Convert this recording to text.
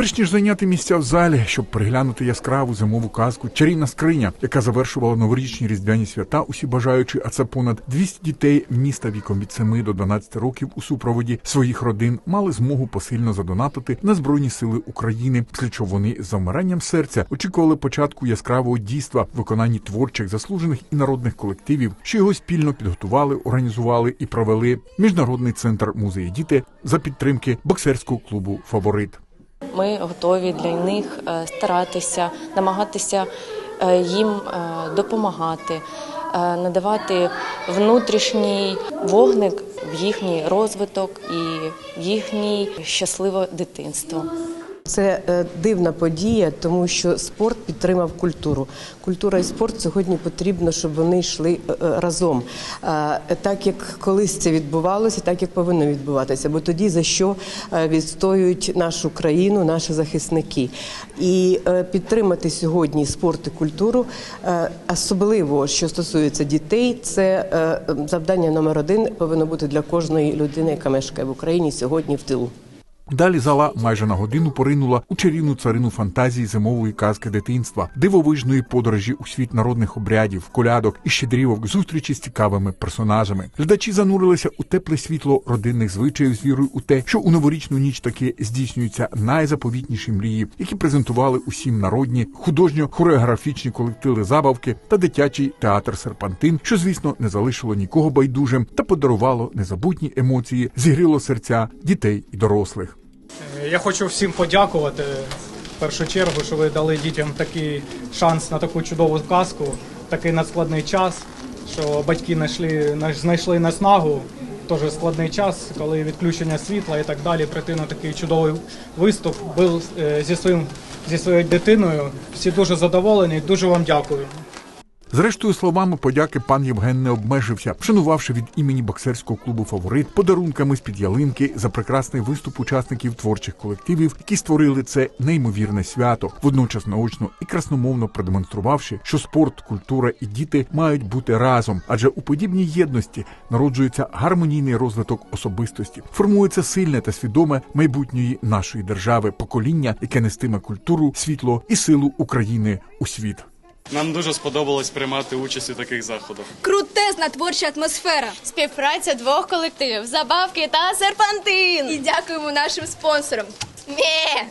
Перш ніж зайняти місця в залі, щоб переглянути яскраву зимову казку, чарівна скриня, яка завершувала новорічні різдвяні свята, усі бажаючи, а це понад 200 дітей міста віком від 7 до 12 років у супроводі своїх родин мали змогу посильно задонатити на збройні сили України, після чого вони з замиранням серця очікували початку яскравого дійства в виконанні творчих, заслужених і народних колективів, що його спільно підготували, організували і провели міжнародний центр музеї діти за підтримки боксерського клубу Фаворит. Ми готові для них е, старатися, намагатися е, їм е, допомагати, надавати внутрішній вогник в їхній розвиток і в їхнє щасливе дитинство. Це е, дивна подія, тому що спорт підтримав культуру. Культура і спорт сьогодні потрібно, щоб вони йшли е, е, разом. Так як колись це відбувалося, так як повинно відбуватися. Бо тоді за що відстоюють нашу країну, наші захисники. І підтримати сьогодні спорт і культуру, особливо що стосується дітей, це завдання номер один повинно бути для кожної людини, яка мешкає в Україні сьогодні в тилу. Далі зала майже на годину поринула у чарівну царину фантазії зимової казки дитинства, дивовижної подорожі у світ народних обрядів, колядок і щедрівок, зустрічі з цікавими персонажами. Глядачі занурилися у тепле світло родинних звичаїв з вірою у те, що у новорічну ніч таки здійснюються найзаповітніші мрії, які презентували усім народні художньо-хореографічні колективи забавки та дитячий театр Серпантин, що звісно не залишило нікого байдужим та подарувало незабутні емоції, зігріло серця дітей і дорослих. Я хочу всім подякувати в першу чергу, що ви дали дітям такий шанс на таку чудову казку, такий надскладний час, що батьки знайшли, знайшли наснагу. Теж складний час, коли відключення світла і так далі. Прийти на такий чудовий виступ. Був е, зі своїм зі своєю дитиною. Всі дуже задоволені. Дуже вам дякую. Зрештою, словами подяки пан Євген не обмежився, вшанувавши від імені боксерського клубу Фаворит подарунками з під ялинки за прекрасний виступ учасників творчих колективів, які створили це неймовірне свято, водночас наочно і красномовно продемонструвавши, що спорт, культура і діти мають бути разом, адже у подібній єдності народжується гармонійний розвиток особистості, формується сильне та свідоме майбутньої нашої держави, покоління, яке нестиме культуру, світло і силу України у світ. Нам дуже сподобалось приймати участь у таких заходах. Крутезна творча атмосфера. Співпраця двох колективів, забавки та серпантин. І дякуємо нашим спонсорам. Мє!